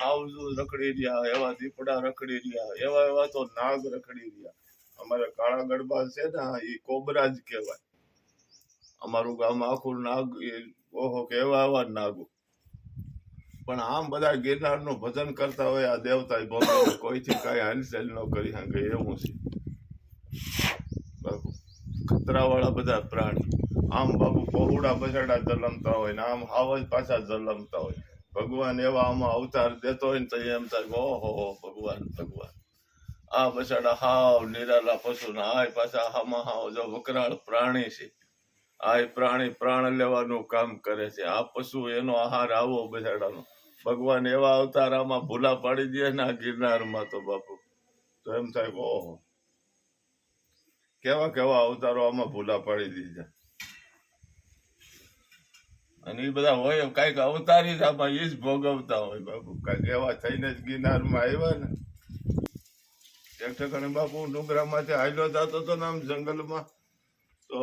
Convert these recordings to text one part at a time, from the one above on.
હાવજુ રખડી રહ્યા, એવા દીપડા રખડી રહ્યા, એવા એવા તો નાગ રખડી રહ્યા. અમારા કાળા ગડબા છે ને એ કોબરા જ કહેવાય. અમારું ગામ આખું નાગ, એ ઓહો કે એવા એવા નાગો. પણ આમ બધા ગિરનારનું ભજન કરતા હોય, આ દેવતા ભગવાન કોઈથી કાંઈ હલચલ ન કરી શકે, એવું છે. બાપુ, ખતરાવાળા બધા પ્રાણી. આમ બાપુ પહોળા બસાડા જલમતા હોય ને, આમ હાવ જ પાછા જલમતા હોય. ભગવાન એવા આમાં અવતાર દેતો હોય ને તો એમ થાય ઓહો, ભગવાન ભગવાન. આ બસાડા હાવ નિરાલા પશુ ને આ પાછા હામાં હાવ જો વકરાળ પ્રાણી છે. આ પ્રાણી પ્રાણ લેવાનું કામ કરે છે. આ પશુ એનો આહાર આવો બસાડાનો ભગવાન એવા અવતાર આમાં ભૂલા પાડી દે ને આ ગિરનારમાં તો બાપુ. તો એમ થાય ઓહો. કેવા કેવા અવતારો આમાં ભૂલા પાડી દીધા. અને એ બધા હોય કંઈક અવતારી જ આમાં એ જ ભોગવતા હોય બાપુ. કંઈક એવા થઈને જ ગિરનારમાં આવ્યા ને. એક ઠેકાણે બાપુ ડુંગરામાંથી હાલ્યો જતો હતો ને આમ જંગલમાં. તો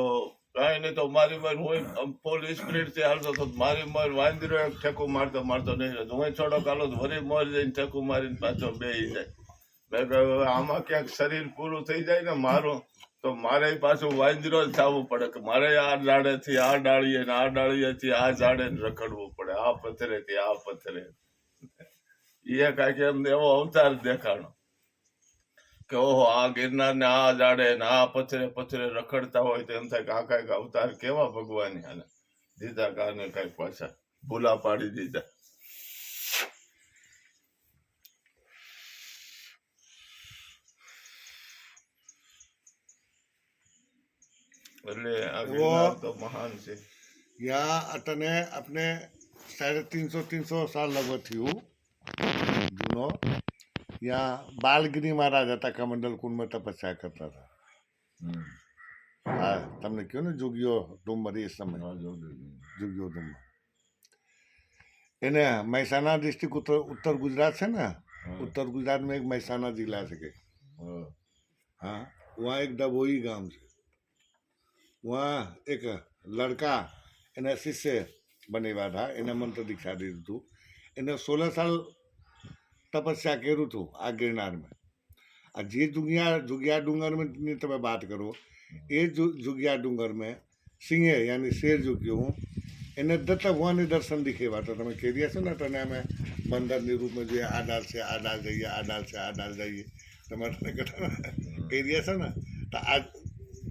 કાંઈ નહીં તો મારી માર હોય આમ ફૂલ સ્પીડથી હાલતો હતો. મારી માર વાંદરો એક ઠેકું મારતો મારતો નહીં હું થોડો કાલો તો વરી મોર જઈને ઠેકું મારીને પાછો બેહી જાય. આમાં ક્યાંક શરીર પૂરું થઈ જાય ને મારું, તો મારે પાછું વાંજરો જ થવું પડે કે મારે આ ડાળેથી આ ડાળીએ ને આ ડાળીએથી આ ઝાડે ને રખડવું પડે, આ પથ્થરેથી આ પથરે. એ કાંઈક એમ એવો અવતાર દેખાણો કે ઓહો, આ ગિરનાર ને આ ઝાડે ને આ પથરે પથરે રખડતા હોય તો એમ થાય કે આ કાંઈક અવતાર કેવા ભગવાન હાલે દીધા કાને કાંઈક પાછા ભૂલા પાડી દીધા. એટલે આ ગિરનાર તો મહાન છે यहाँ अतने अपने साढ़े तीन सौ तीन सौ साल लगभग थी हूँ जूनो यहाँ बालगिरी महाराज હતા કમંડલ કુંડમાં તપસ્યા કરતા હતા હમ. હા તમને કહ્યું ને જોગીઓ ડુમર એ સમય હા, જોયું. જોગીઓ ડુમર એને મહેસાણા ડિસ્ટ્રિક્ટ ઉત્તર ઉત્તર ગુજરાત છે ને હા. उत्तर गुजरात में एक महसाना जिला है के હા. हाँ वहाँ एक डबोई गांव છે वहाँ एक लड़का એના શિષ્ય બનેવા હતા એને મંત્ર દીક્ષા દીધું હતું એને સોળ સાલ તપસ્યા કર્યું હતું આ ગિરનારમાં આ જે જુગિયા જુગિયા ડુંગરની તમે વાત કરો એ જુ- જુગિયા ડુંગર મેં સિંહે યાની શેર જો કહ્યું હું એને દત્ત ભગવાનની દર્શન દીખેવા તો તમે કહી રહ્યા છો ને તને અમે બંદરની રૂપમાં જોઈએ આ ડાલ છે આ ડાલ જઈએ આ ડાલ છે આ ડાલ જઈએ તમે તને કહેતા ને કહી રહ્યા છો ને તો આ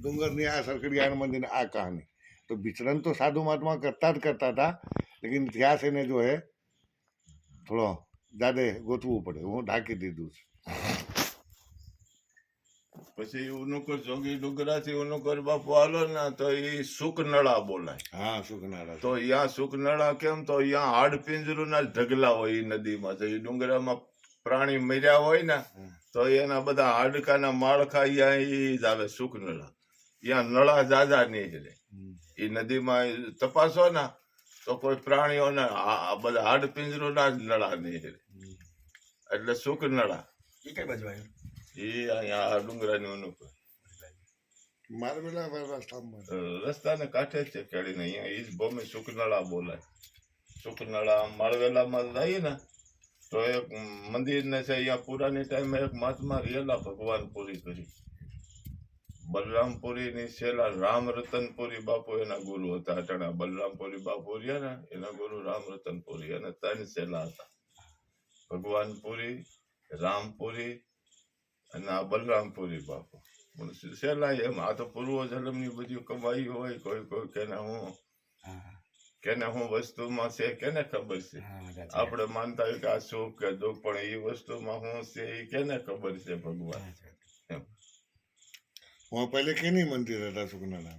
ડુંગરની આ સરકડિયા મંદિર આ કહાની. તો વિચરણ તો સાધુ મહાત્મા કરતા જ કરતા હતા લેકિન ઇતિહાસ એને જો હે થોડો જાદે ગોતવું પડે. હું ઢાંકી દીધું છું. પછી ઉનુકર જોગી ડુંગરાથી ઉનુકર બાપુ હાલો ને તો એ સુકનળા બોલાય. હા સુખનળા તો અહીંયા સુકનળા કેમ? તો અહીંયા હાડપિંજરું ના ઢગલા હોય એ નદીમાં. તો એ ડુંગરામાં પ્રાણી મર્યા હોય ને તો એના બધા હાડકાના માળખા અહીંયા એ જ આવે સુકનળા અહીંયા નળા જાજા નહીં રહે એ નદીમાં તપાસો ને તો કોઈ પ્રાણીઓના બધા હાડપિંજરું ના જ નળા નહીં રહે એટલે સુકનળા એ કઈ બાજુ આવ્યું? એ અહીંયા આ ડુંગરાની અનુકૂળ મારવેલા રસ્તામાં. રસ્તાને કાંઠે છે કેળીને અહીંયા ઈ જ ભૂમિ સુકનળા બોલાય. સુકનળા માળવેલામાં જઈએ ને તો એક મંદિર ને છે અહીંયા પુરાની ટાઈમે એક મહાત્મા રહેલા ભગવાન પૂરી કરી. બલરામપુરી ની છેલ્લા રામ રતનપુરી બાપુ એના ગુરુ હતા. અટાણા બલરામપુરી બાપુ રહ્યા ને એના ગુરુ રામ રતનપુરી અને ત્રણ છેલ્લા હતા. ભગવાનપુરી રામપુરી અને આ બલરામપુરી બાપુ. છેલ્લા એમ આ તો પૂર્વ જન્મની બધી કમાઈ હોય કોઈ કોઈ કેને હું કેને હું વસ્તુમાં છે કેને ખબર છે? આપણે માનતા હોય કે આ સુખ કે દુઃખ પણ એ વસ્તુમાં હું છે એ કેને ખબર છે ભગવાન? वहाँ पहले किन्हीं मंदिर હતા સુખનાળા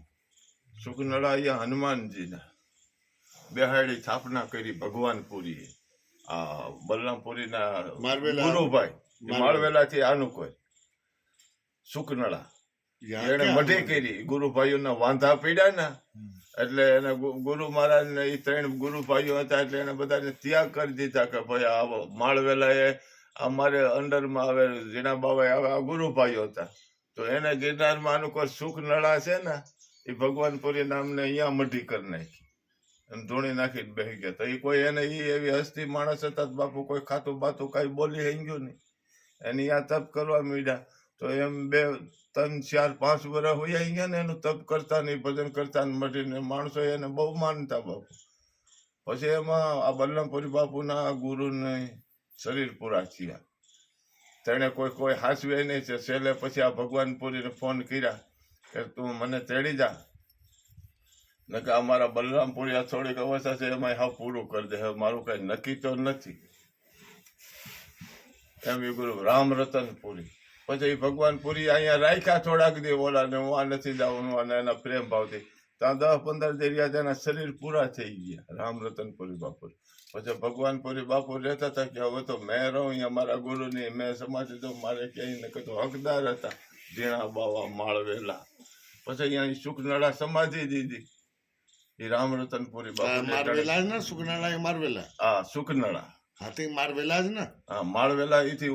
સુખનાળા અહીંયા હનુમાનજીના બેહાડી સ્થાપના કરી ભગવાનપુરી આ બલરામપુરીના ગુરુભાઈ માળવેલાથી આનું કોઈ સુખનાળા એને મઢી કરી ગુરુભાઈઓના વાંધા પીડા ને? એટલે એને ગુરુ મહારાજ ને એ ત્રણ ગુરુભાઈઓ હતા એટલે એને બધાને ત્યાગ કરી દીધા કે ભાઈ આવો માળવેલા એ અમારે અંડરમાં આવે જીણા બાવા આવે આ ગુરુભાઈઓ હતા. તો એને ગિરનારમાં અનુકૂળ સુખ નળા છે ને, એ ભગવાનપુરી નામને અહીંયા મઢી કરી નાખી. અને ધૂણી નાખીને બેસી ગયા. તો એ કોઈ એને એ એવી હસ્તી માણસ હતા બાપુ કોઈ ખાતું બાતું કાંઈ બોલી હઈ નહીં. એની આ તપ કરવા માંડ્યા. તો એમ બે, ત્રણ, ચાર, પાંચ વર્ષ હોય ગયા ને એનું તપ કરતા નહીં ભજન કરતા ને મટીને માણસો એને બહુ માનતા બાપુ. પછી એમાં આ બલ્લમપુરી બાપુના ગુરુને શરીર પૂરા થયા. તેણે કોઈ કોઈ હાસવે નહીં છે. છેલ્લે પછી આ ભગવાનપુરીને ફોન કર્યા કે તું મને તેડી જા. ને કે અમારા બલરામપુરી આ થોડીક અવસ્થા છે એમાં હા પૂરું કરી દે. હવે મારું કઈ નક્કી તો નથી. એમ એ ગુરુ, રામ રતનપુરી પછી ભગવાનપુરી અહીંયા રાખ્યા થોડાક દી ઓલા ને હું આ નથી જવાનું અને એના પ્રેમ ભાવથી ત્યાં દસ પંદર દેરિયા તેના શરીર પૂરા થઈ ગયા. રામ રતનપુરી બાપુ પછી ભગવાનપુરી બાપુ રહેતા હતા કે હવે તો મેં રહું અહીંયા મારા ગુરુની. મેં સમાજી તો મારે ક્યાંય ને કતો હકદાર હતા. ઝીણા બાવા માળવેલા. પછી અહીંયા સુખનળા સમાધિ દીધી. એ રામ રતનપુરી બાપુ મારવેલા જ એ મારવેલા? હા સુખનળા. હાથી મારવેલા જ ને? હા માળવેલા એથી